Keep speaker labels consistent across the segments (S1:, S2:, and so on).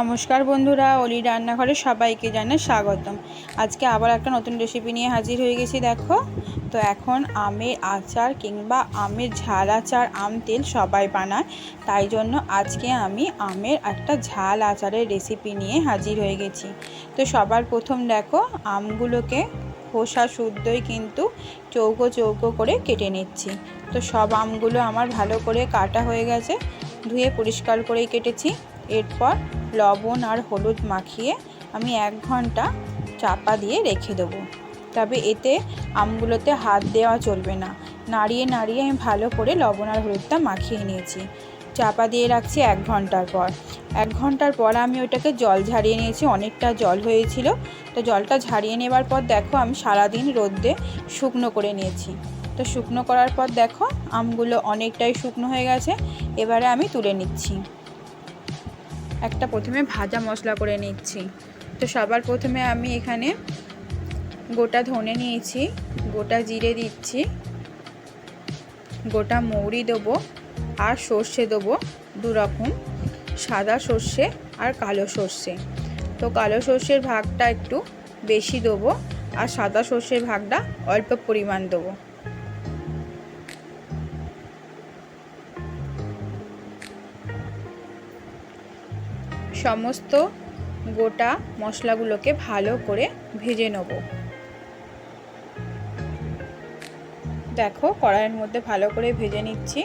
S1: নমস্কার বন্ধুরা, অলি রান্নাঘরে সবাইকে জানাই স্বাগতম। আজকে আবার একটা নতুন রেসিপি নিয়ে হাজির হয়ে গেছি, দেখো। তো এখন আমের আচার কিংবা আমের ঝাল আচার, আম তেল সবাই বানায়। তাই জন্য আজকে আমি আমের একটা ঝাল আচারের রেসিপি নিয়ে হাজির হয়ে গেছি। তো সবার প্রথম দেখো, আমগুলোকে খোসা শুদ্ধই কিন্তু চৌকো চৌকো করে কেটে নিচ্ছি। তো সব আমগুলো আমার ভালো করে কাটা হয়ে গেছে, ধুয়ে পরিষ্কার করেই কেটেছি। এরপর লবণ আর হলুদ মাখিয়ে আমি এক ঘণ্টা চাপা দিয়ে রেখে দেবো। তবে এতে আমগুলোতে হাত দেওয়া চলবে না। নাড়িয়ে নাড়িয়ে আমি ভালো করে লবণ আর হলুদটা মাখিয়ে নিয়েছি। চাপা দিয়ে রাখছি এক ঘণ্টার পর। এক ঘণ্টার পর আমি ওটাকে জল ঝারিয়ে নিয়েছি, অনেকটা জল হয়েছিল। তো জলটা ঝারিয়ে নেবার পর দেখো আমি সারাদিন রোদ্রে শুকনো করে নিয়েছি। তো শুকনো করার পর দেখো আমগুলো অনেকটাই শুকনো হয়ে গেছে। এবারে আমি তুলে নিচ্ছি। একটা প্রথমে ভাজা মশলা করে নিচ্ছি। তো সবার প্রথমে আমি এখানে গোটা ধনে নিয়েছি, গোটা জিরে দিচ্ছি, গোটা মৌরি দেবো আর সর্ষে দেবো দু রকম, সাদা সর্ষে আর কালো সর্ষে। তো কালো সর্ষের ভাগটা একটু বেশি দেবো আর সাদা সর্ষের ভাগটা অল্প পরিমাণ দেবো। সমস্ত গোটা মশলাগুলোকে ভালো করে ভেজে নেব। দেখো, কড়াইয়ের মধ্যে ভালো করে ভেজে নিচ্ছি।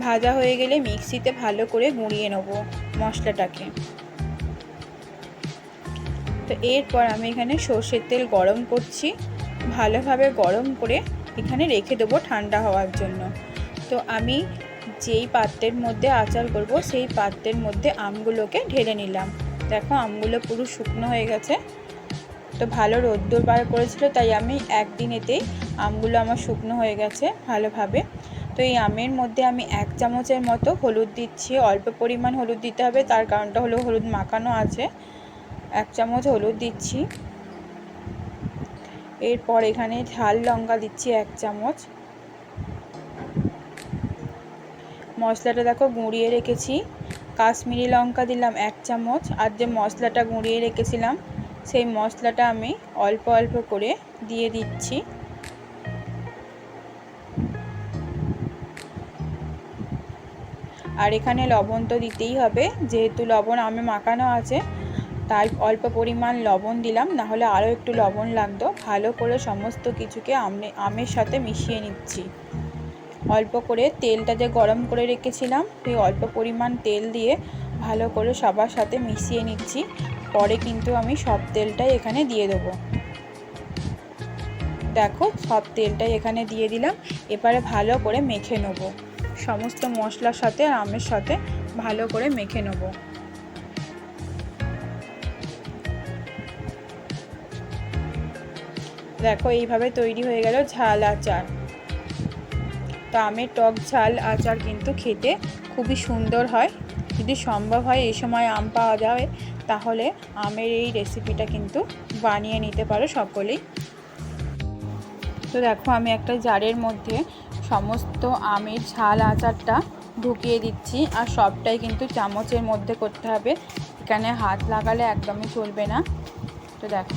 S1: ভাজা হয়ে গেলে মিক্সিতে ভালো করে গুঁড়িয়ে নেব মশলাটাকে। তো এরপর আমি এখানে সর্ষের তেল গরম করছি। ভালোভাবে গরম করে এখানে রেখে দেবো ঠান্ডা হওয়ার জন্য। তো আমি যেই পাত্রের মধ্যে আচার করব, সেই পাত্রের মধ্যে আমগুলোকে ঢেলে নিলাম। দেখো, আমগুলো পুরো শুকনো হয়ে গেছে। তো ভালো রোদ্দুর বার করেছিল, তাই আমি একদিন এতেই আমগুলো আমার শুকনো হয়ে গেছে ভালোভাবে। তো এই আমের মধ্যে আমি এক চামচের মতো হলুদ দিচ্ছি। অল্প পরিমাণ হলুদ দিতে হবে, তার কারণটা হলো হলুদ মাখানো আছে। এক চামচ হলুদ দিচ্ছি। এরপর এখানে ঝাল লঙ্কা দিচ্ছি এক চামচ। মশলাটা দেখো গুঁড়িয়ে রেখেছি। কাশ্মীরি লঙ্কা দিলাম এক চামচ। আর যে মশলাটা গুঁড়িয়ে রেখেছিলাম, সেই মশলাটা আমি অল্প অল্প করে দিয়ে দিচ্ছি। আর এখানে লবণ তো দিতেই হবে। যেহেতু লবণ আমি মাখানো আছে তাই অল্প পরিমাণ লবণ দিলাম না হলে আরও একটু লবণ লাগতো। ভালো করে সমস্ত কিছুকে আমে আমের সাথে মিশিয়ে নিচ্ছি। অল্প করে তেলটা যে গরম করে রেখেছিলাম, সেই অল্প পরিমাণ তেল দিয়ে ভালো করে সবার সাথে মিশিয়ে নিচ্ছি। পরে কিন্তু আমি সব তেলটাই এখানে দিয়ে দেবো। দেখো, সব তেলটাই এখানে দিয়ে দিলাম। এবারে ভালো করে মেখে নেব। সমস্ত মশলার সাথে আর আমের সাথে ভালো করে মেখে নেব। দেখো, এইভাবে তৈরি হয়ে গেল ঝাল আচার। তো আমের টক ঝাল আচার কিন্তু খেতে খুবই সুন্দর হয়। যদি সম্ভব হয় এই সময় আম পাওয়া যায় তাহলে আমের এই রেসিপিটা কিন্তু বানিয়ে নিতে পারো সকলেই। তো দেখো, আমি একটা জারের মধ্যে সমস্ত আমের ঝাল আচারটা ঢুকিয়ে দিচ্ছি। আর সবটাই কিন্তু চামচের মধ্যে করতে হবে। এখানে হাত লাগালে একদমই চলবে না। তো দেখো।